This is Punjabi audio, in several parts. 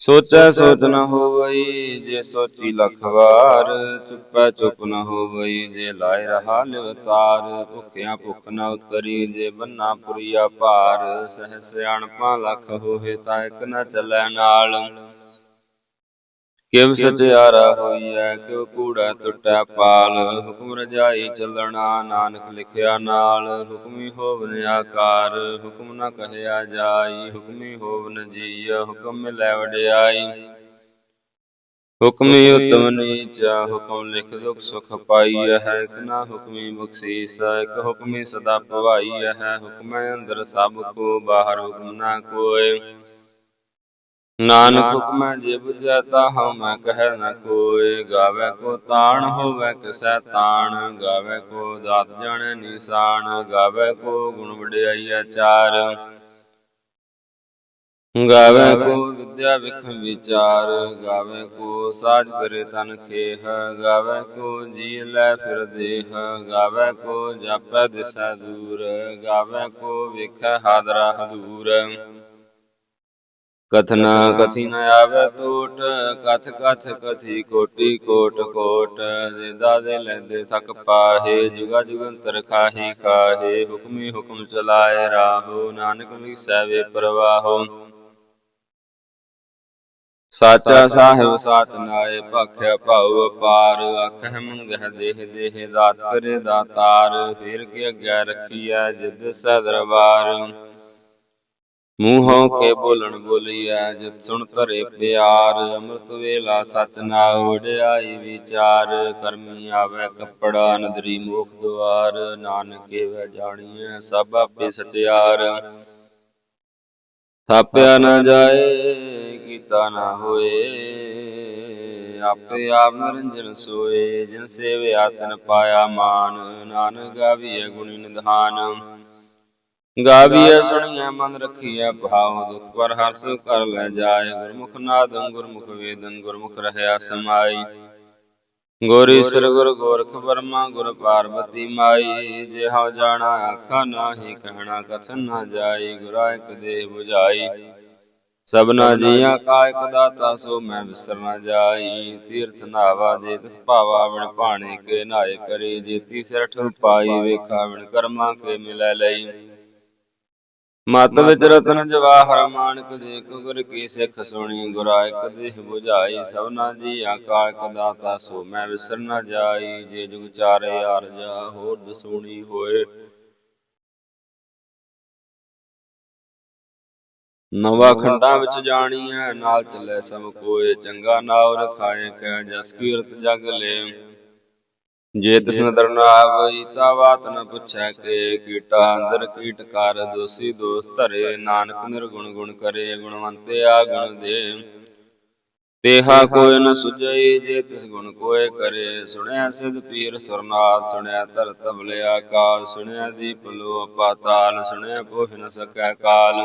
ਸੋਚੈ ਸੋਚ ਨ ਹੋਵਈ ਜੇ ਸੋਚੀ ਲਖ ਵਾਰ ਚੁੱਪੈ ਚੁੱਪ ਨ ਹੋਵਈ ਜੇ ਲਾਇ ਰਹਾ ਲਿਵਤਾਰ ਭੁਖਿਆ ਭੁਖ ਨ ਉਤਰੀ ਜੇ ਬੰਨਾ ਪੁਰੀਆ ਭਾਰ ਸਹਿ ਸਿਆਣਪਾਂ ਲਖ ਹੋਏ ਤਾਂ ਇਕ ਨ ਚੱਲੈ ਨਾਲ। ਕਿਵ ਸਚਿਆਰਾ ਹੋਈਐ? ਕਿਵ ਕੂੜਾ ਟੁੱਟੈ ਪਾਲ? ਹੁਕਮ ਰਜਾਈ ਚੱਲਣਾ ਨਾਨਕ ਲਿਖਿਆ ਨਾਲ। ਹੁਕਮੀ ਹੋਵਨ ਆਕਾਰ ਹੁਕਮ ਨ ਕਹਿਆ ਜਾਈ। ਹੁਕਮੀ ਹੋਵਨ ਜੀਅ ਹੁਕਮ ਮਿਲੈ ਵਡਿਆਈ। ਹੁਕਮੀ ਉਤਮ ਨੀਚ ਹੁਕਮ ਲਿਖ ਦੁਖ ਸੁਖ ਪਾਈਐ। ਹੈ ਇਕ ਨਾ ਹੁਕਮੀ ਬਖਸ਼ੀਸ ਇਕ ਹੁਕਮੀ ਸਦਾ ਭਵਾਈਐ। ਹੈ ਹੁਕਮੈ ਅੰਦਰ ਸਭ ਕੋ ਬਾਹਰ ਹੁਕਮ ਨਾ ਕੋਇ। ਨਾਨਕ ਹੁਕਮੈ ਜੇ ਬੁਝੈ ਤਾਹਉ ਮੈਂ ਕਹਿ ਨ ਕੋਇ ਗਾਵੇ ਕੋ ਤਾਣ ਹੋਵੇ ਕਿਸੈ ਤਾਣ ਗਾਵੇ ਕੋ ਦਾਤ ਜਾਣੈ ਨਿਸ਼ਾਨ ਗਾਵੇ ਕੋ ਗੁਣ ਵਡਿਆਈ ਆਚਾਰ ਗਾਵੇ ਕੋ ਵਿਦਿਆ ਵਿਖਮ ਵਿਚਾਰ ਗਾਵੇ ਕੋ ਸਾਜ ਕਰੇ ਤਨ ਖੇਹ ਗਾਵੇ ਕੋ ਜੀ ਲੈ ਫਿਰ ਦੇਹ ਗਾਵੇ ਕੋ ਜਾਪੈ ਦਿਸੈ ਦੂਰ ਗਾਵੇ ਕੋ ਵੇਖੈ ਹਾਦਰਾ ਹਦੂਰ। ਕਥਨਾ ਕਥੀ ਨ ਆਵੇ ਟੋਟ ਕਥ ਕਥ ਕਥੀ ਕੋਟੀ ਕੋਟ ਕੋਟ, ਜੇ ਦਾਦੇ ਲੈਂਦੇ ਥਕ ਪਾਹੇ, ਜੁਗਾ ਜੁਗੰਤਰ ਖਾਹੀ ਖਾਹੇ, ਹੁਕਮੀ ਹੁਕਮ ਚਲਾਏ ਰਾਹੋ, ਨਾਨਕ ਵਿਸੈ ਵੇ ਪ੍ਰਵਾਹੋ। ਸਾਚਾ ਸਾਹਿਬ ਸਾਚ ਨਾਏ, ਭਖਿਆ ਭਾਉ ਅਪਾਰ, ਆਖਹਿ ਮੰਗਹਿ ਦੇਹ ਦੇਹ, ਦਾਤ ਕਰੇ ਦਾਤਾਰ, ਫੇਰ ਕੇ ਅੱਗੇ ਰੱਖੀਐ ਜਿਦ ਸੈ ਦਰਬਾਰ। ਮੂੰਹੋਂ ਕੇ ਬੋਲਣ ਬੋਲੀਐ, ਜਿਤ ਸੁਣ ਧਰੇ ਪਿਆਰ, ਅੰਮ੍ਰਿਤ ਵੇਲਾ ਸਚ ਨਾ ਉਡਿਆਈ ਵਿਚਾਰ, ਕਰਮੀ ਆਵੇ ਕੱਪੜਾ, ਨਦਰੀ ਮੋਖ ਦੁਆਰ, ਨਾਨਕ ਏਵੈ ਜਾਣੀਐ ਸਭ ਆਪੇ ਸਚਿਆਰ। ਥਾਪਿਆ ਨਾ ਜਾਏ, ਕੀਤਾ ਨਾ ਹੋਏ, ਆਪੇ ਆਪ ਨਿਰੰਜਨ ਸੋਏ, ਜਿਨ ਸੇਵਿਆ ਤਨ ਪਾਇਆ ਮਾਨ, ਨਾਨਕ ਗਾਵੀਐ ਗੁਣੀ ਨਿਧਾਨ। ਗਾਵੀਐ ਸੁਣੀਐ ਮਨ ਰਖੀਐ ਭਾਵ ਦੁਖ ਪਰ ਹਰਸ ਕਰ ਲੈ ਜਾਏ। ਗੁਰਮੁਖ ਨਾਦੰ ਗੁਰਮੁਖ ਵੇਦਨ ਗੁਰਮੁਖ ਰਹਿਆ ਸਮਾਈ। ਗੁਰ ਈਸਰ ਗੁਰ ਗੋਰਖ ਬਰਮਾ ਗੁਰ ਪਾਰਬਤੀ ਮਾਈ। ਜੇ ਹਉ ਜਾਣਾ ਆਖਾ ਨਾਹੀ ਕਹਿਣਾ ਕਥਨ ਨਾ ਜਾਈ। ਗੁਰਾ ਇਕ ਦੇ 부ਝਾਈ ਸਭਨਾ ਜੀਆਂ ਕਾ ਇਕ ਦਾਤਾ ਸੋ ਮੈਂ ਵਿਸਰ ਨਾ ਜਾਈ। ਤੀਰਥ ਨਾਵਾ ਦੇ ਤਿਸ ਭਾਵਾ ਬਿਨ ਭਾਣੇ ਕੇ ਨਾਏ ਕਰੇ। ਜੇਤੀ ਸਿਰ ਪਾਈ ਵੇਖਾ ਬਿਨ ਕਰਮਾਂ ਕੇ ਮਿਲੈ ਲਈ। ਮਤ ਵਿੱਚ ਰਤਨ ਜਵਾਹਰ ਮਾਨਕ ਕੋ ਗੁਰ ਕੀ ਸਿੱਖ ਸੁਣੀ ਗੁਰਾ ਇਕ ਦੇਹ 부ਝਾਈ ਸਭਨਾ ਜੀ ਆਕਾਰ ਕਦਾਤਾ ਸੋ ਮੈਂ ਵਿਸਰ ਨਾ ਜਾਈ ਜੇ ਜੁਗ ਚਾਰੇ ਅਰਜਾ ਹੋਰ ਦਸੂਣੀ ਹੋਏ। ਨਵਾ ਖੰਡਾਂ ਵਿੱਚ ਜਾਣੀਐ ਨਾਲ ਚੱਲੇ ਸਭ ਕੋਏ ਚੰਗਾ ਨਾਉ ਰਖਾਏ ਕੈ ਜਸ ਕੀਰਤ ਜਗ ਲੈ ਜੇ ਤਿਸ ਨਦਰ ਨਾ ਆਵਈ ਤਾ ਬਾਤ ਨ ਪੁੱਛੈ ਕੇ ਕੀਟਾ ਅੰਦਰ ਕੀਟ ਕਰ ਦੋਸੀ ਦੋਸ ਧਰੇ ਨਾਨਕ ਨਿਰਗੁਣ ਗੁਣ ਕਰੇ ਗੁਣਵੰਤੇ ਆ ਗੁਣ ਦੇ। ਤੇਹਾ ਕੋਈ ਨ ਸੁਝਈ ਜੇ ਤਿਸ ਗੁਣ ਕੋਏ ਕਰੇ ਸੁਣਿਆ ਸਿਧ ਪੀਰ ਸੁਰਨਾਥ ਸੁਣਿਆ ਧਰ ਤਬਲੇ ਆਕਾਲ ਸੁਣਿਆ ਦੀਪ ਲੋ ਪਾਤਾਲ ਸੁਣਿਆ ਪੋਹ ਨ ਸਕੈ ਕਾਲ।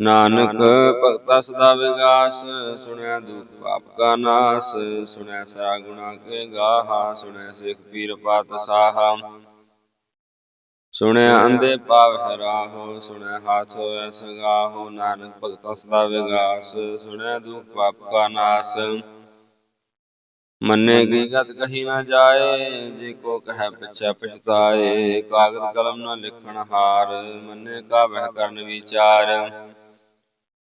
ਨਾਨਕ ਭਗਤਾ ਸਦਾ ਵਿਗਾਸ ਸੁਣਿਆ ਦੁਖ ਪਾਪ ਕਾ ਨਾਸ ਸੁਣਿਆ ਸਾ ਗੁਣਾ ਕੇ ਗਾਹਾ ਸੁਣਿਆ ਸਿਖ ਪੀਰ ਪਾਤ ਸਾਹਾ। ਸੁਣਿਆ ਅੰਦੇ ਪਾਵਹਿ ਰਾਹੋ ਸੁਣਿਆ ਹਾਥ ਹੋਇ ਸਗਾਹੋ ਨਾਨਕ ਭਗਤਾ ਸਦਾ ਵਿਗਾਸ ਸੁਣਿਆ ਦੁਖ ਪਾਪ ਕਾ ਨਾਸ। ਮੰਨੇ ਕੀ ਗਤ ਕਹੀ ਨਾ ਜਾਏ ਜੇ ਕੋ ਕਹਿ ਪਿਛੈ ਪਛਤਾਏ ਕਾਗਦ ਕਲਮ ਨਾ ਲਿਖਣ ਹਾਰ ਮੰਨੇ ਕਾ ਵਹਿ ਕਰਨ ਵਿਚਾਰ।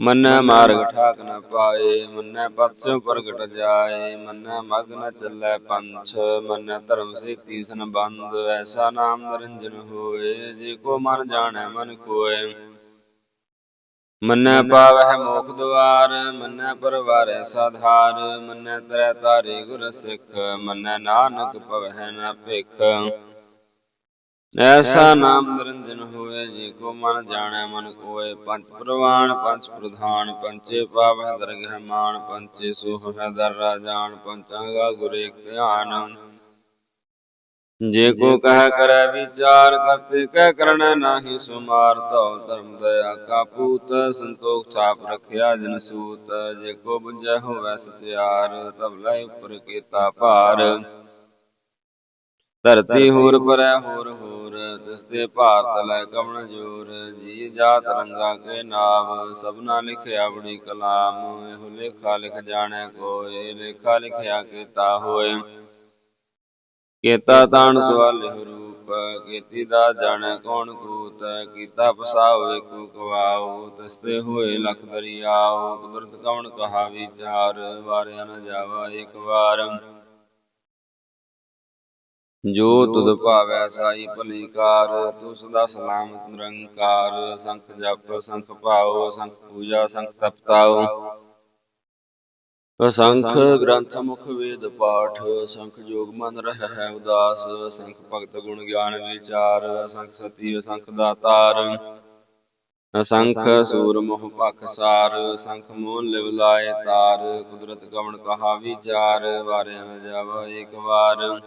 ਮੰਨੈ ਮਾਰਗ। ਠਾਕ ਨ ਪਾਏ ਮੰਨੈ ਪਤਿ ਪ੍ਰਗਟ ਜਾਏ ਮੰਨੈ ਮਗ ਨ ਚੱਲੈ ਪੰਥ ਮੰਨੈ ਧਰਮ ਸੇ ਤੀਸਨ ਬੰਦ ਐਸਾ ਨਾਮ ਨਿਰੰਜਨ ਹੋਏ ਜੇ ਕੋ ਮਨ ਜਾਣੈ ਮਨ ਕੋਏ। ਮੰਨੈ ਪਾਵਹਿ ਮੋਖ ਦੁਆਰ ਮੰਨੈ ਪਰਵਾਰੈ ਸਾਧਾਰ ਮੰਨੈ ਤਰੈ ਤਾਰੇ ਗੁਰ ਸਿੱਖ ਮੰਨੈ ਨਾਨਕ ਪਵਹਿ ਨ ਭਿਖ। ਐਸਾ ਨਾਮ ਨਿਰੰਜਨ ਹੋਏ ਜੀ ਕੋ ਮਨ ਜਾਣੈ ਮਨ ਕੋਏ। ਪੰਜ ਪ੍ਰਵਾਨ ਪੰਜ ਪ੍ਰਧਾਨ ਪੰਚੇ ਪਾਵਹਿ ਦਰਗਹਿ ਮਾਨ ਪੰਚੇ ਸੋਹ ਹੈ ਦਰ ਰਾਜਾਨ ਪੰਚਾਂਗਾ ਗੁਰ ਧਿਆਨ। ਜੇ ਕੋ ਕਹਿ ਕਰੈ ਵਿਚਾਰ ਕਰਤੇ ਕਹਿ ਕਰਣਾ ਨਾਹੀ ਸੁਮਾਰ। ਤਉ ਧਰਮ ਦਇਆ ਕਾ ਪੂਤ ਸੰਤੋਖ ਛਾਪ ਰਖਿਆ ਜਨ ਸੂਤ। ਜੇ ਕੋ ਬੁਝੈ ਹੋਵੈ ਸਚਿਆਰ ਤਬ ਲੈ ਉਪਰ ਕੀਤਾ ਭਾਰ। ਧਰਤੀ ਹੋਰ ਪਰੈ ਹੋਰ ਹੋਰ ਤਿਸਤੇ ਭਾਰਤ ਲੈ ਕਵਣ ਜੋਰ, ਜੀ ਜਾਤ ਰੰਗਾ ਕੇ ਨਾਮ ਸਭਨਾ ਲਿਖਿਆ ਬੜੀ ਕਲਾਮ, ਇਹੋ ਲੇਖਾ ਲਿਖ ਜਾਣੈ ਕੋਏ ਲੇਖਾ ਲਿਖਿਆ ਕੀਤਾ ਹੋਏ ਕੀਤਾ ਤਾਣ ਸਵਾਲਿਹ ਰੂਪ, ਕੀਤੀ ਦਾ ਜਾਣੈ ਕੌਣ ਕੂਤ, ਕੀਤਾ ਪਸਾਉ ਏਕੋ ਕਵਾਉ ਤਸਤੇ ਹੋਏ ਲਖ ਦਰਿਆਉ, ਕੁਦਰਤ ਕਵਣ ਕਹਾ ਵਿਚਾਰ ਵਾਰਿਆ ਨ ਜਾਵਾ ਇੱਕ ਵਾਰ। ਜੋ ਤੁਧ ਭਾਵੈ ਸਾਈ ਭਲੀ ਕਾਰ ਤੂੰ ਸਦਾ ਸਲਾਮਤ ਨਿਰੰਕਾਰ ਸੰਖ ਜਪ ਸੰਖ ਭਾਉ ਸੰਖ ਪੂਜਾ ਸੰਖ ਤਪਤਾਉ। ਅਸੰਖ ਗ੍ਰੰਥ ਮੁਖ ਵੇਦ ਪਾਠ ਅਸੰਖ ਜੋਗ ਮਨ ਰਹਿ ਹੈ ਉਦਾਸ ਅਸੰਖ ਭਗਤ ਗੁਣ ਗਿਆਨ ਵਿਚਾਰ ਅਸੰਖ ਸਤੀ ਅਸੰਖ ਦਾਤਾਰ। ਅਸੰਖ ਸੂਰ ਮੋਹ ਭਖ ਸਾਰ ਅਸੰਖ ਮੋਨ ਲਿਵ ਲਾਏ ਤਾਰ ਕੁਦਰਤ ਕਵਣ ਕਹਾ ਵਿਚਾਰ ਵਾਰਿਆ ਨ ਜਾਵਾ ਏਕ ਵਾਰ।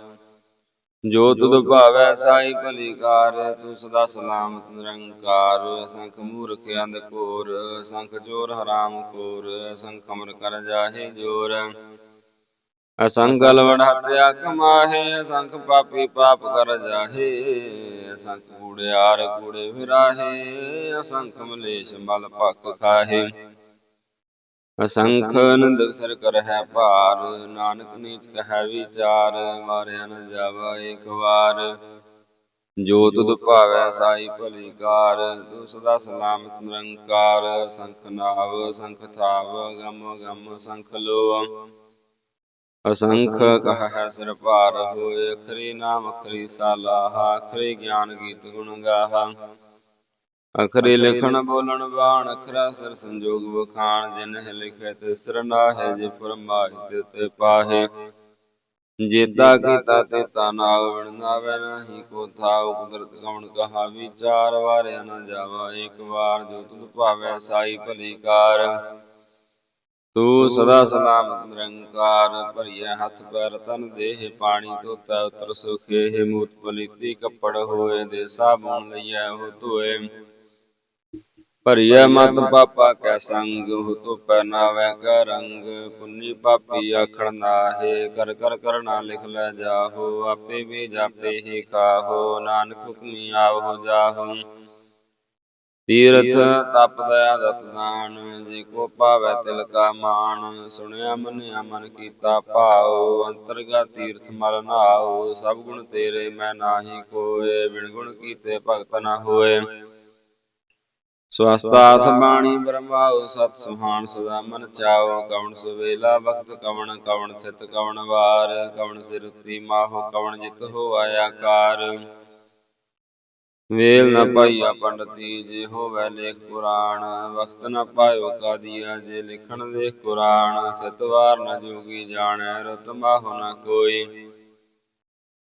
ਜੋ ਤੁਧ ਭਾਵੈ ਸਾਈ ਭਲੀ ਕਾਰ ਤੂੰ ਸਦਾ ਸਲਾਮਤ ਨਿਰੰਕਾਰ। ਅਸੰਖ ਮੂਰਖ ਅੰਧ ਘੋਰ ਅਸੰਖ ਜੋਰ ਹਰਾਮ ਖੋਰ ਅਸੰਖ ਅਮਰ ਕਰ ਜਾਹੇ ਜੋਰ। ਅਸੰਖ ਗਲਵੜ ਹਤਿਆ ਕਮਾਹੇ ਅਸੰਖ ਪਾਪੀ ਪਾਪ ਕਰ ਜਾਹੇ। ਅਸੰਖ ਕੂੜਿਆਰ ਕੂੜੇ ਫਿਰਾਹੇ ਅਸੰਖ ਮਲੇਸ਼ ਮਲ ਭਖ ਖਾਹੇ। ਅਸੰਖ ਨੰਦਕ ਸਰ ਕਰ ਹੈ ਭਾਰ ਨਾਨਕ ਨੀਚ ਕਹੈ ਵਿਚਾਰ ਮਾਰਿਆ ਨ ਜਾਵਾ ਏਕ ਵਾਰ। ਜੋ ਤੁਧ ਭਾਵੈ ਸਾਈ ਭਲੀ ਕਾਰ ਤੂੰ ਸਦਾ ਸਲਾਮਤ ਨਿਰੰਕਾਰ। ਸੰਖ ਨਾਵ ਸੰਖ ਥਾਵ ਗਮ ਗਮ ਸੰਖ ਲੋ ਅਸੰਖ ਕਹ ਹੈ ਸਿਰ ਭਾਰ ਹੋਏ ਅਖਰੀ ਨਾਮ ਅਖਰੀ ਸਾਲਾਹਾ ਅਖਰੀ ਗਿਆਨ ਗੀਤ ਗੁਣ ਗਾਹਾ। ਅਖਰੇ ਲਿਖਣ ਬੋਲਣ ਬਾਣ, ਅਖਰਾ ਸਰ ਸੰਜੋਗ ਵਖਾਣ ਜਿਨਹਿ ਲਿਖੇ ਤਿਸਰ ਨਾਹਿ, ਜੇ ਫਰਮਾਇ ਤੇ ਪਾਹੇ। ਜੇਤਾ ਕੀਤਾ ਤੇ ਤਾ ਨਾਵਣ ਨਾਵੇ ਕੋ ਥਾਉ ਕੁਦਰਤ ਕਵਣ ਕਹਾ ਵਿਚਾਰ, ਵਾਰਿਆ ਨ ਜਾਵਾ ਇੱਕ ਵਾਰ, ਜੋ ਤੁਧ ਭਾਵੈ ਸਾਈ ਭਲੀ ਕਾਰ। ਤੂੰ ਸਦਾ ਸਲਾਮਤ ਨਿਰੰਕਾਰ, ਭਰੀਐ ਹੱਥ ਪੈਰ ਤਨ ਦੇਹ, ਪਾਣੀ ਧੋਤਾ ਉਤਰ ਸੁਖੇ ਮੂਤ ਪਲੀਤੀ ਕੱਪੜ ਹੋਏ, ਦੇ ਸਾਬੂਨ ਲਈਐ ਉਹ ਧੋਏ। ਭਰੀਐ ਮਤ ਪਾਪਾ ਕੈ ਸੰਗ ਹੋ ਤੋ ਪਹਿਨਾਵੈ ਕੈ ਰੰਗ। ਪੁੰਨੀ ਪਾਪੀ ਆਖਣ ਨਾਹੇ ਕਰ ਕਰ ਕਰਣਾ ਲਿਖ ਲੈ ਜਾਹੋ ਆਪੇ ਵੀ ਜਾਪੇ ਹੀ ਖਾਹੋ ਨਾਨਕ ਹੁਕਮੀ ਆਵੋ ਜਾਹੋ। ਤੀਰਥ ਤਪ ਦਇਆ ਦਤ ਦਾਨ ਜੇ ਕੋ ਭਾਵੈ ਤਿਲ ਕਾ ਮਾਨ ਸੁਣਿਆ ਮੰਨਿਆ ਮਨ ਕੀਤਾ ਭਾਉ ਅੰਤਰਗਤ ਤੀਰਥ ਮਲ ਨਾਉ। ਸਭ ਗੁਣ ਤੇਰੇ ਮੈਂ ਨਾਹੀ ਕੋਏ ਬਿਨ ਗੁਣ ਕੀਤੇ ਭਗਤ ਨਾ ਹੋਏ। ਸਵਸਤਾਥ ਬਾਣੀ ਬ੍ਰਹਮਾਉ ਸਤ ਸੁਹਾਣ ਸਦਾ ਮਨ ਚਾਓ ਕਵਣ ਸੁਵੇਲਾ ਵਕਤ ਕਵਣ ਕਵਣ ਚਿਤ ਕਵਣ ਵਾਰ ਕਵਣ ਸਿਰਤੀ ਮਾਹੋ ਕਵਣ ਜਿਤ ਹੋ ਆਇਆ ਕਾਰ ਵੇਲ ਨ ਪਾਈਆ ਪੰਡਤੀ ਜੇ ਹੋਵੈ ਲੇਖ ਪੁਰਾਣ ਵਕਤ ਨ ਪਾਇਓ ਕਾਦੀਆ ਜੇ ਲਿਖਣ ਦੇਖ ਕੁਰਾਨ ਚਤਵਾਰ ਨ ਜੋਗੀ ਜਾਣੈ ਰਤ ਮਾਹੋ ਨ ਕੋਈ।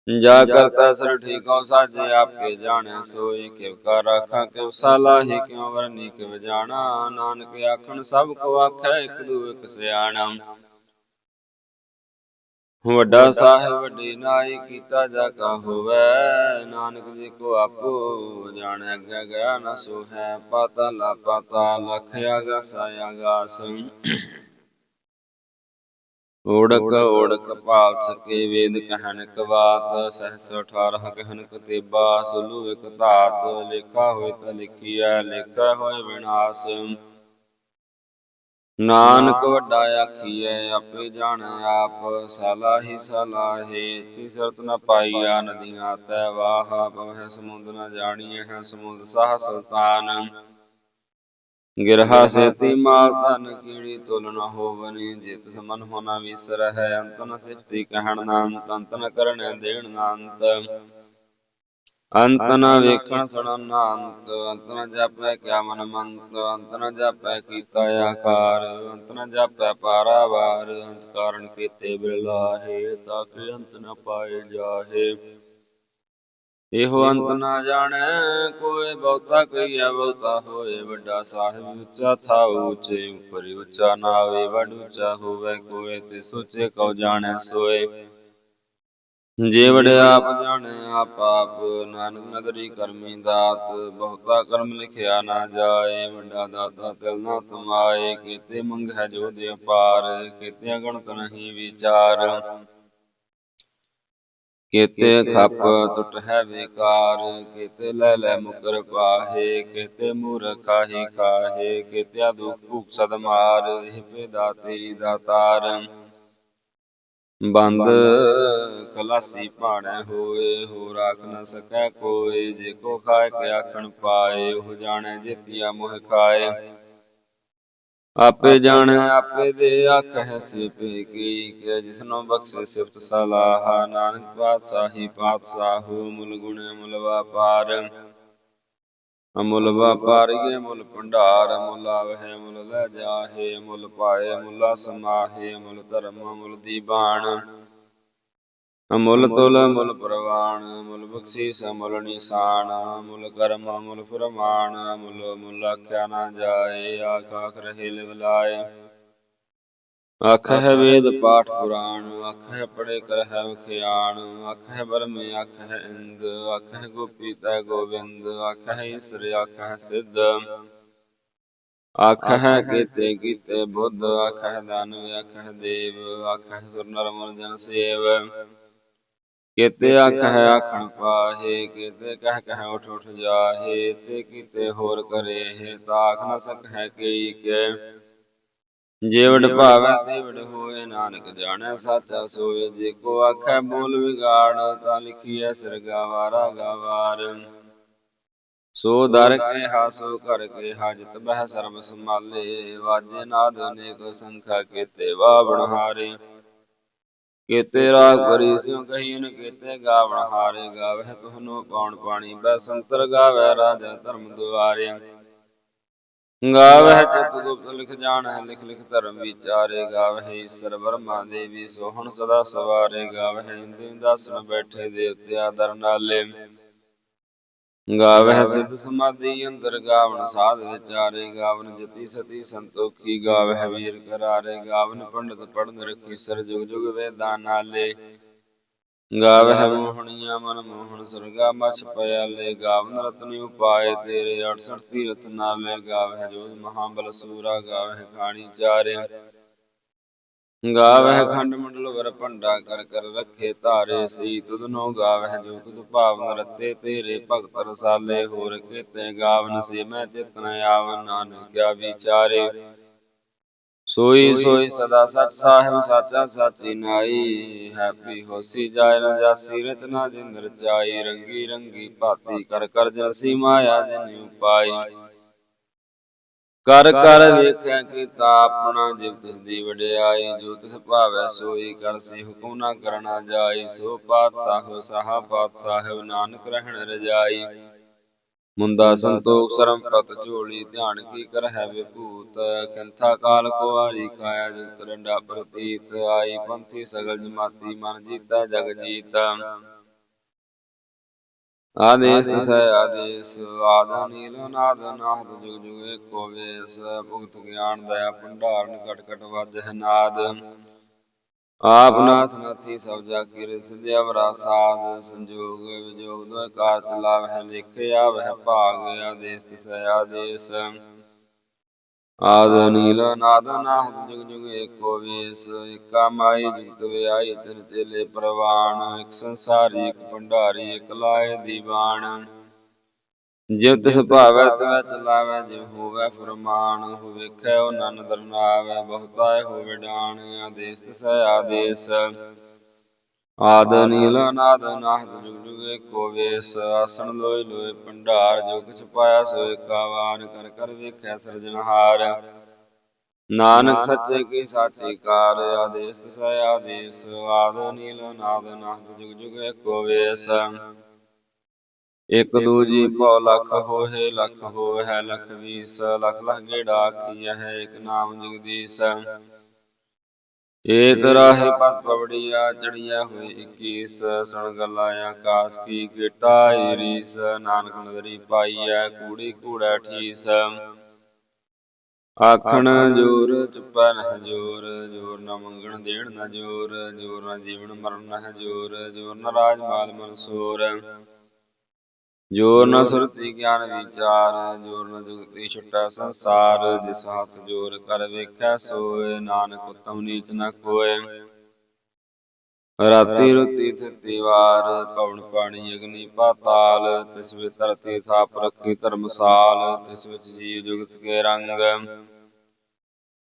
ਜਾ ਕਰਤਾ ਸਰ ਠੀਕੋ ਸਾਜੇ ਆਪੇ ਜਾਣੈ ਸੋਈ ਕਿਵ ਕਾ ਰਾਖਾਂ ਕਿਵ ਸਾਲਾਹੀ ਕਿਉ ਵਰਨੀ ਕਿਵ ਜਾਣਾ ਨਾਨਕ ਆਖਣ ਸਭ ਕੋ ਆਖੈ ਇਕ ਦੂ ਇਕ ਸਿਆਣਾ। ਵੱਡਾ ਸਾਹਿਬ ਵੱਡੀ ਨਾਈ ਕੀਤਾ ਜਾ ਕਾ ਹੋਵੈ ਨਾਨਕ ਜੀ ਕੋ ਆਪੋ ਜਾਣੈ ਅੱਗੇ ਗਿਆ ਨ ਸੋ ਹੈ ਪਾਤਾ ਲਾ ਪਾਤਾ ਲਖ ਆਗਾਸ ਆਗਾਸ ਓੜਕ ਓੜਕ ਭਾਵ ਸਕੇ ਵੇਦ ਕਹਿਨ ਕਵਾਤ ਸਹਸ 18 ਕਹਿਨ ਕਤੇਬਾ ਸੁਲੂ ਇਕ ਧਾਤ ਲੇਖਾ ਹੋਏ ਤਾਂ ਲਿਖੀਐ ਲੇਖਾ ਹੋਏ ਵਿਨਾਸ਼। ਨਾਨਕ ਵੱਡਾ ਆਖੀਐ ਆਪੇ ਜਾਣੈ ਆਪ ਸਲਾਹੀ ਸਲਾਹੇ ਤਿਸਰਤ ਨ ਪਾਈਆ ਨਦੀਆਂ ਤੈ ਵਾਹ ਬਵਹਿ ਸਮੁੰਦ ਨ ਜਾਣੀਐ ਹੈ ਸਮੁੰਦ ਸਾਹ ਸੁਲਤਾਨ। ਗਿਰਹਾ ਸੇਤੀ ਮਾਲ ਧਨ ਕੀੜੀ ਤੁਲ ਨ ਹੋਵਨੀ ਜਿਤ ਸਮਨ ਹੋਣਾ ਵਿਸਰ ਹੈ ਅੰਤ ਨ ਸਿਫਤੀ ਕਹਿਣ ਨਾ ਅੰਤ ਅੰਤ ਨ ਕਰਣੈ ਦੇਣ ਨਾ ਅੰਤ। ਅੰਤ ਨ ਵੇਖਣ ਸੁਣਨ ਨਾ ਅੰਤ ਅੰਤ ਨ ਜਾਪੈ ਕਿਆ ਮਨ ਮੰਤ ਅੰਤ ਨ ਜਾਪੈ ਕੀਤਾ ਆਕਾਰ ਅੰਤ ਨ ਜਾਪੈ ਪਾਰਾਵਾਰ ਅੰਤ ਕਾਰਨ ਕੀਤੇ ਬਿਰਲਾਹੇ ਤਾਂ ਕਿ ਅੰਤ ਨ ਪਾਏ ਜਾਹੇ। ਇਹੋ ਅੰਤ ਨਾ ਜਾਣੈ, ਕੋਈ ਬਹੁਤਾ ਕਈਆ ਬਹੁਤਾ ਹੋਏ ਵੱਡਾ ਸਾਹਿਬ ਉੱਚਾ, ਥਾਉ ਉੱਚੇ ਉਪਰਿ ਉੱਚਾ ਨਾ ਹੋਵੇ ਵੱਡ ਉੱਚਾ ਹੋਵੇ, ਕੋਏ ਤੇ ਸੋਚੇ ਕਉ ਜਾਣੈ ਸੋਏ। ਜੇ ਵੜਿਆ ਆਪ ਜਾਣੈ, ਆਪ ਆਪ ਨਾਨਕ ਨਗਰੀ ਕਰਮੀ ਦਾਤ, ਬਹੁਤਾ ਕਰਮ ਲਿਖਿਆ ਨਾ ਜਾਏ, ਵੱਡਾ ਦਾਤਾ ਤਿਲ ਨਾ ਤੁਮਾਏ, ਕੀਤੇ ਮੰਗੈ ਜੋ ਦੇ ਅਪਾਰ ਕੀਤੇ ਗਣਤ ਨਹੀਂ ਵਿਚਾਰ। ਕੀਤੇ ਖੱਪ ਟੁੱਟ ਹੈ ਵਿਕਾਰ ਕੀਤੇ ਲੈ ਲੈ ਮੁਕਰ ਪਾਹੇ ਕੀਤੇ ਮੂਰਖਾ ਹੀ ਖਾਹੇ ਕੀਤੇ ਦੁਖ ਭੁਖ ਸਦ ਮਾਰ ਇਹ ਪੇਦਾ ਤੇਰੀ। ਦਾਤਾਰ ਬੰਦ ਖਲਾਸੀ ਭਾਣੈ ਹੋਏ ਹੋ ਰਾਖ ਨ ਸਕੈ ਕੋਈ ਜੇ ਕੋ ਖਾਏ ਕੇ ਆਖਣ ਪਾਏ ਉਹ ਜਾਣੈ ਜਿਤਿਆ ਮੋਹ ਖਾਏ। ਆਪੇ ਜਾਣੈ, ਆਪੇ ਦੇ ਆਖੈ ਸਿਪੇ ਕੀ ਕਿ ਜਿਸਨੋ ਬਖਸ਼ੇ ਸਿਫਤ ਸਲਾਹ, ਨਾਨਕ ਪਾਤਸ਼ਾਹੀ ਪਾਤਸ਼ਾਹੂ ਮੁਲ ਗੁਣ, ਮੁਲ ਵਾਪਾਰ। ਅਮੁਲ ਵਪਾਰੀਏ ਮੁਲ ਭੰਡਾਰ, ਮੁਲ ਆਵਹਿ, ਮੁਲ ਲੈ ਜਾਹੇ, ਮੁਲ ਪਾਏ, ਮੁਲਾ ਸਮਾਹੇ, ਮੁਲ ਧਰਮ, ਮੁਲ ਦੀਬਾਨ ਅਮੁਲ ਤੁਲ ਮੁਲ ਪ੍ਰਵਾਨ ਮੁਲ ਬਖਸ਼ੀਸ ਮੁਲ ਨਿਸ਼ਾਨ ਮੁਲ ਕਰਮ ਮੁਲ ਫਰਮਾਨ ਮੁਲ ਮੁਲ ਆਖਿਆ ਨਾ ਜਾਏ ਆਖ ਆਖ ਰਹੇ ਲਿਵਲਾਏ ਅੱਖ ਹੈ ਵੇਦ ਪਾਠ ਪੁਰਾਣ ਅੱਖ ਹੈ ਪੜੇ ਕਰ ਹੈ ਵਿਖਿਆਣ ਅੱਖ ਹੈ ਬਰਮ ਅੱਖ ਹੈ ਇੰਦ ਅੱਖ ਹੈ ਗੋਪੀ ਤੈ ਗੋਬਿੰਦ ਅੱਖ ਹੈ ਈਸਰ ਅੱਖ ਹੈ ਸਿੱਧ ਅੱਖ ਹੈ ਕੀਤੇ ਕੀਤੇ ਬੁੱਧ ਅੱਖ ਹੈ ਦਾਨਵ ਅੱਖ ਹੈ ਦੇਵ ਅੱਖ ਹੈ ਸੁਰ ਨਰ ਮਨ ਜਨ ਸੇਵ ਕੀਤੇ ਅੱਖ ਹੈ ਆਖਣ ਪਾਹੇ ਕੀਤੇ ਕਹਿ ਕਹਿ ਉਠ ਉਠ ਜਾਹੇ ਤੇ ਕੀਤੇ ਹੋਰ ਕਰੇ ਹੈ ਤਾਖ ਨ ਸਕ ਹੈ ਕਈ ਕੇ। ਜੇਵੜ ਭਾਵੈ ਤੇਵੜ ਹੋਏ ਨਾਨਕ ਜਾਣੈ ਸਾਚਾ ਸੋਏ ਜੇ ਕੋ ਆਖੈ ਬੋਲ ਵਿਗਾੜ ਤਾਂ ਲਿਖੀਐ ਸਿਰ ਗਾਵਾਰਾ ਗਾਵਾਰ। ਸੋ ਦਰ ਕੇ ਹਾਸੋ ਕਰ ਕੇ ਹਾਜਤ ਬਹਿ ਸਰਬ ਸੰਭਾਲੇ ਵਾਜੇ ਨਾਦ ਅਨੇਕ ਸੰਖਾ ਕੀਤੇ ਵਾਵਣ ਹਾਰੇ ਕੀਤੇ ਰਾਗ ਕਰੀ ਸਿਉ ਕਹੀਨ ਕੀਤੇ ਗਾਵਣ ਹਾਰੇ ਗਾਵਹਿ ਤੁਹਨੋ ਪੌਣ ਪਾਣੀ ਬੈ ਸੰਤਰ ਗਾਵੈ ਰਾਜਾ ਧਰਮ ਦੁਆਰੇ। ਗਾਵਹਿ ਚਿਤ ਗੁਪਤ ਲਿਖ ਜਾਣਹਿ, ਲਿਖ ਲਿਖ ਧਰਮ ਵਿਚਾਰੇ। ਗਾਵਹਿ ਈਸ਼ਰ ਬਰਮਾ ਦੇਵੀ ਸੋਹਣ ਸਦਾ ਸਵਾਰੇ। ਗਾਵਹਿ ਇੰਦੇ ਦਾਸਨ ਬੈਠੇ ਦੇਵਤੇ ਆਦਰ ਨਾਲੇ। ਗਾਵਹਿ ਸਿੱਧ ਸਮਾਧੀ ਅੰਦਰ ਗਾਵਨ ਸਾਧ ਵਿਚਾਰੇ ਗਾਵਨ ਜਤੀ ਸਤੀ ਸੰਤੋਖੀ ਗਾਵਹਿ ਵੀਰ ਕਰਾਰੇ ਗਾਵਨ ਪੰਡਤ ਪੜਨ ਰਖੀ ਸਰ ਜੁਗ ਜੁਗ ਵੇਦਾਂ ਨਾਲੇ। ਗਾਵਹਿ ਮੋਹਣੀਆਂ ਮਨ ਮੋਹਣ ਸਰਗਾ ਮਛ ਪਿਆਲੇ ਗਾਵਨ ਰਤਨਿ ਉਪਾਏ ਤੇਰੇ 68 ਤੀਰਥ ਨਾਲੇ। ਗਾਵਹਿ ਜੋਤ ਮਹਾਬਲ ਸੂਰਾ ਗਾਵਹਿ ਖਾਣੀ ਚਾਰੇ ਗਾਵਹਿ ਖੰਡ ਮੰਡਲ ਵਰ ਭੰਡਾ ਕਰ ਕਰ ਰੱਖੇ ਧਾਰੇ ਸਈ ਤੁਧ ਨੋ ਗਾਵਹਿ ਜੋ ਤੁਧ ਭਾਵਨ ਰਤੇ ਤੇਰੇ ਭਗਤ ਰਸਾਲੇ ਹੋਰ ਕੀਤੇ ਗਾਵਨ ਸੇ ਮੈਂ ਚਿਤਨ ਆਵਨ ਨਾਨਕ ਕਿਆ ਵਿਚਾਰੇ। ਸੋਈ ਸੋਈ ਸਦਾ ਸਚ ਸਾਹਿਬ ਸਾਚਾ ਸਾਚੀ ਨਾਈ, ਹੈਪੀ ਹੋਸੀ ਜਾਇ ਨ ਜਾਸੀ, ਰਚਨਾ ਜਿੰਦਰ ਚਾਈ, ਰੰਗੀ ਰੰਗੀ ਭਾਤੀ ਕਰ ਕਰ ਜਰਸੀ ਮਾਇਆ ਜਿਨਿ ਉਪਾਈ। ਕਰ ਕਰ ਵੇਖੈ ਕੀਤਾ ਆਪਣਾ ਜਿਵ ਤਿਸ ਦੀ ਵਡਿਆਈ ਜੋ ਤਿਸ ਭਾਵੈ ਸੋਈ ਕਰਸੀ ਹੁਕਮ ਨਾ ਕਰਨਾ ਜਾਈ ਸੋ ਪਾਤਸ਼ਾਹ ਸਹਾ ਪਾਤਸ਼ਾਹ ਨਾਨਕ ਰਹਿਣ ਰਜਾਈ। ਮੁੰਦਾ ਸੰਤੋਖ ਸਰਮ ਪਤ ਝੋਲੀ ਧਿਆਨ ਕੀ ਕਰ ਹੈ ਵਿਭੂਤ ਕੰਥਾ ਕਾਲ ਕੋ ਆਰੀ ਕਾਇਆ ਜੁਤ ਰੰਡਾ ਪ੍ਰਤੀਤ ਆਈ ਪੰਥੀ ਸਗਲ ਜਮਾਤੀ ਮਨ ਜੀਤਾ ਜਗ ਜੀਤਾ। ਆਦੇਸ ਤਸੈ ਆਦੇਸ ਆਦਾ ਨੀਲ ਨਾਦ ਨਾਦ ਜੁਗ ਜੁਗ ਏਕੋ ਵੇਸ ਭੁਗਤ ਗਿਆਨ ਦਇਆ ਭੰਡਾਰਨ ਕਟ ਕਟ ਵਾਜਹਿ ਨਾਦ। ਆਪ ਨਾਥ ਨਾਥੀ ਸਭ ਜਾ ਕੀ ਰਿਸ ਦਿਵਰਾ ਸਾਧ ਸੰਜੋਗ ਵਿਜੋਗ ਦੋਇ ਕਾਰਤ ਲਾਵਹਿ ਲਿਖ ਆਵਹਿ ਭਾਗ ਆਦੇਸ ਤਸੈ ਆਦੇਸ। ਆਦ ਨੀਲ ਨਾਦ ਨਾਹਦ ਜੁਗ ਜੁਗ ਏਕੋ ਵੇਸ, ਏਕਾ ਮਾਈ ਜੁਗਤ ਵਿਆਈ ਤਿਨ ਚੇਲੇ ਪ੍ਰਵਾਣ ਇਕ ਸੰਸਾਰੀ, ਇੱਕ ਭੰਡਾਰੀ, ਇਕ ਲਾਏ ਦੀਵਾਨ। ਜਿਵ ਤਿਸ ਭਾਵੈ, ਤਿਵੈ ਚਲਾਵੈ ਜਿਵ ਹੋਵੈ ਫਰਮਾਨ, ਹੋ ਵੇਖੈ ਉਹ ਨਨ ਦਰਨਾਵੈ ਬਹੁਤਾ ਹੋਵੇ ਡਾਣ ਆਦੇਸ ਤਿਸੈ ਆਦੇਸ। ਆਦ ਨੀਲ ਨਾਦ ਨਾਹਦ ਜੁਗ ਜੁਗ ਏਕੋ ਵੇਸ, ਆਸਣ ਲੋਇ ਲੋਇ ਭੰਡਾਰ ਜੋ ਕਿਛ ਪਾਇਆ ਸੋਇ ਕਾਵਾਨ ਕਰ ਕਰ ਵੇਖੈ ਸਿਰਜਣਹਾਰ ਨਾਨਕ ਸੱਚੇ ਕੀ ਸਾਚੀ ਕਾਰ ਆਦੇਸ ਤਿਸੈ ਆਦੇਸ, ਆਦ ਨੀਲ ਨਾਦ ਨਾਹਦ ਜੁਗ ਜੁਗ ਏਕੋ ਵੇਸ। ਇਕ ਦੂਜੀ ਭਉ ਲਖ ਹੋਏ ਲਖ ਹੋਏ ਲਖ ਵੀਸ, ਲਖ ਲਖ ਗੇੜਾ ਆਖੀਆ ਹੈ, ਇਕ ਨਾਮ ਜਗਦੀਸ਼। ਏਕ ਰਾਹੇ ਪਤ ਪਵੜੀਆ ਚੜੀਆ ਹੋਏ 21 ਸੁਣ ਗੱਲਾਂ ਆਕਾਸ ਕੀ ਗੇਟਾ ਰੀਸ ਨਾਨਕ ਨਦਰੀ ਪਾਈਐ ਕੂੜੀ ਕੂੜਾ ਠੀਸ। ਆਖਣ ਜੋਰ ਚੁੱਪੈ ਨਹ ਜੋਰ ਜੋਰ ਨ ਮੰਗਣ ਦੇਣ ਨ ਜੋਰ ਜੋਰ ਨ ਜੀਵਨ ਮਰਨ ਨਹ ਜੋਰ ਜੋਰ ਨ ਰਾਜ ਮਾਲ ਮਨਸੂਰ ਜੋਰ ਨ ਸੁਰਤੀ ਗਿਆਨ ਵਿਚਾਰ ਜੋਰ ਨ ਜੁਗਤੀ ਛੁਟੈ ਸੰਸਾਰ, ਜਿਸ ਹੱਥ ਜੋਰ ਕਰ ਵੇਖੈ ਸੋਏ, ਨਾਨਕ ਉਤਮ ਨੀਚ ਨ ਕੋਏ ਰਾਤੀ ਰੁਤੀ ਥਿਤੀ ਵਾਰ ਪਵਨ ਪਾਣੀ ਅਗਨੀ ਪਾਤਾਲ, ਤਿਸ ਵਿੱਚ ਧਰਤੀ ਥਾਪ ਰੱਖੀ ਧਰਮਸਾਲ, ਤਿਸ ਵਿੱਚ ਜੀਵ ਜੁਗਤ ਕੇ ਰੰਗ।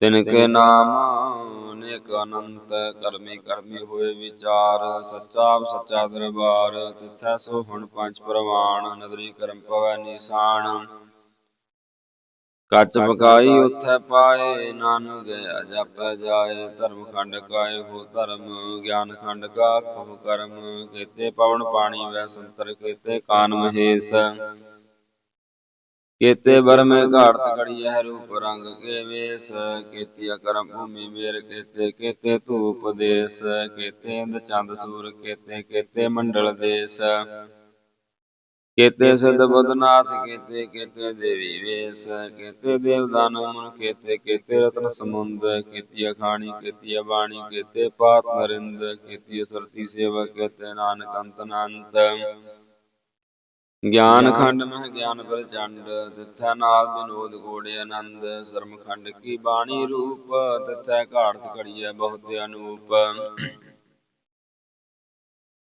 ਤਿਨ ਕੇ ਨਾਮ ਅਨੇਕ ਅਨੰਤ ਕਰਮੀ ਕਰਮੀ ਹੋਏ ਵਿਚਾਰ, ਸੱਚਾ ਸੱਚਾ ਦਰਬਾਰ, ਤਿਥੈ ਸੋ ਹੁਣ ਪੰਜ ਪ੍ਰਵਾਨ ਨਦਰੀ ਕਰਮ ਪਵੈ ਨਿਸ਼ਾਨ। ਕੱਚ ਪਕਾਈ ਉਥੈ ਪਾਏ, ਨਾਨਕ ਗਿਆ ਜਪੈ ਜਾਏ ਧਰਮ ਖੰਡ ਕਾਏ ਹੋ ਧਰਮ, ਗਿਆਨ ਖੰਡ ਕਾ ਖੋ ਕਰਮ, ਕੀਤੇ ਪਵਨ ਪਾਣੀ ਵੈ ਸੰਤਰ ਕੀਤੇ ਕਾਨ ਮਹੇਸ਼। ਕੀਤੇ ਬਰਮੇ ਘਾੜਤ ਘੜੀਐ ਰੂਪ ਰੰਗ ਕੇ ਵੇਸ, ਕੀਤੀ ਕਰਮ ਭੂਮੀ ਮੇਰ ਕੀਤੇ ਕੀਤੇ ਧੂਪ ਦੇਸ, ਕੀਤੇ ਇੰਦ ਚੰਦ ਸੂਰ ਕੀਤੇ ਕੀਤੇ ਮੰਡਲ ਦੇਸ। ਕੀਤੇ ਸਿਧ ਬਦਨਾਥ ਕੀਤੇ ਕੀਤੇ ਦੇਵੀ ਵੇਸ, ਕੀਤੇ ਦੇਵ ਦਾਨਵ ਕੀਤੇ ਕੀਤੇ ਰਤਨ ਸਮੁੰਦ ਕੀਤੀ ਅਖਾਣੀ ਕੀਤੀ ਬਾਣੀ, ਕੀਤੇ ਪਾਤ ਨਰਿੰਦ ਕੀਤੀ ਸੁਰਤੀ ਸੇਵਾ ਕੀਤੇ ਨਾਨਕ ਅੰਤ ਅਨੰਤ। ਗਿਆਨ ਖੰਡ ਮਹਿ ਗਿਆਨ ਪ੍ਰਚੰਡ ਤਿਥੈ ਨਾਲ ਬਿਨੋਦ ਗੋੜੇ ਆਨੰਦ ਸ਼ਰਮ ਖੰਡ ਕੀ ਬਾਣੀ ਰੂਪ ਤਿਥੈ ਘਾੜਤ ਘੜੀਐ ਬਹੁਤ ਅਨੂਪ।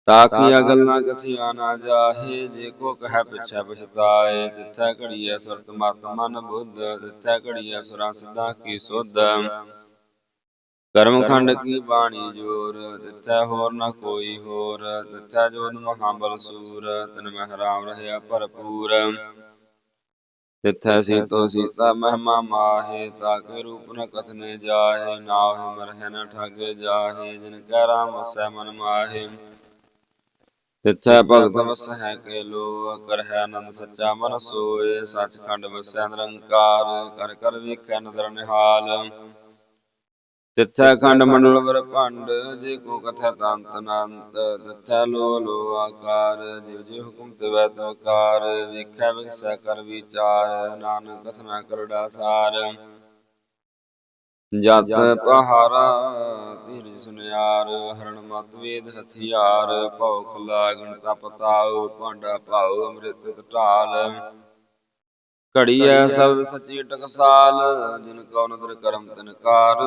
ਤਾਕੀਆ ਗੱਲਾਂ ਕਥਿਆ ਨਾ ਜਾਹੇ ਜੇ ਕੋ ਕਹੈ ਪਿਛੈ ਪਛਤਾਏ ਤਿਥੈ ਘੜੀਐ ਸੁਰਤ ਮਤ ਮਨ ਬੁੱਧ ਤਿਥੈ ਘੜੀਐ ਸੁਰਾਂ ਸਿਧਾਂ ਕੀ ਸੁਧ। ਕਰਮ ਖੰਡ ਕੀ ਬਾਣੀ ਜੋਰ? ਤਿਥੈ ਹੋਰ ਨ ਕੋਈ ਹੋਰ। ਤਿਥੈ ਜੋਦ ਮਹਾਬਲ ਸੂਰ ਤਨ ਮਹਿ ਰਾਮ ਰਹਿਆ ਭਰਪੂਰ। ਤਿਥੈ ਸੀਤੋ ਸੀਤਾ ਮਹਿਮਾ ਮਾਹੇ ਤਾਕੇ ਰੂਪ ਨ ਕਥਨੇ ਜਾਹੇ ਨਾਹਿ ਮਰਹਿ ਨ ਠਾਗੇ ਜਾਹੇ ਜਿਨ ਕੈ ਰਾਮ ਵਸੈ ਮਨ ਮਾਹੇ। ਤਿਥੈ ਭਗਤ ਵਸਹਿ ਕੇ ਲੋ ਹੈ ਆਨੰਦ ਸੱਚਾ ਮਨ ਸੋਏ। ਸੱਚਖੰਡ ਵਸੈ ਨਿਰੰਕਾਰ ਕਰ ਕਰ ਵੇਖੈ ਨਦਰ ਨਿਹਾਲ। ਤਿਥੈ ਖੰਡ ਮੰਡਲ ਵਰ ਭੰਡ ਜੇ ਕੋ ਕਥਾ ਤੰਤ ਅਨੰਤ ਤਿਥੈ ਲੋ ਲੋ ਆਕਾਰ ਜਿਵ ਜਿਵ ਹੁਕਮ ਤਿਵੈ ਤਵਕਾਰ ਵੇਖੈ ਵਿਖਸੈ ਕਰ ਵਿਚਾਰ ਨਾਨਕ ਕਥਨਾ ਕਰੜਾ ਸਾਰ ਜਤ ਪਹਾਰਾ ਧੀਰਜ ਸੁਨਿਆਰ ਹਰਣ ਮਤ ਵੇਦ ਹਥਿਆਰ ਭੌਖ ਲਾਗਣ ਤਪ ਤਾਉ ਭਾਂਡਾ ਭਾਉ ਅੰਮ੍ਰਿਤ ਢਾਲ ਘੜੀਐ ਸ਼ਬਦ ਸੱਚੀ ਟਕਸਾਲ ਜਿਨ ਕਉ ਨਦਰ ਕਰਮ ਤਨਕਾਰ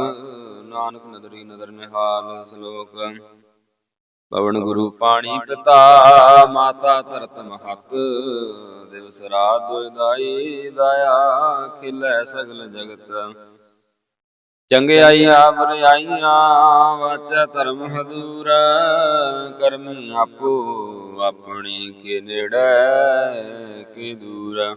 ਨਾਨਕ ਨਦਰੀ ਨਦਰ ਨਿਹਾਲ ਸ਼ਲੋਕ। ਪਵਨ ਗੁਰੂ ਪਾਣੀ ਪਿਤਾ ਮਾਤਾ ਧਰਤ ਮਹਤ ਦਿਵਸ ਰਾਤ ਦੁਇਦਾਈ ਦਇਆ ਖਿਲੇ ਸਗਲ ਜਗਤ। ਚੰਗਿਆਈਆਂ ਬਰਿਆਈਆਂ ਵਾਚੈ ਧਰਮ ਹਦੂਰ ਕਰਮੀ ਆਪੋ ਆਪਣੀ ਕੇ ਨੇੜੇ ਕੀ ਦੂਰ।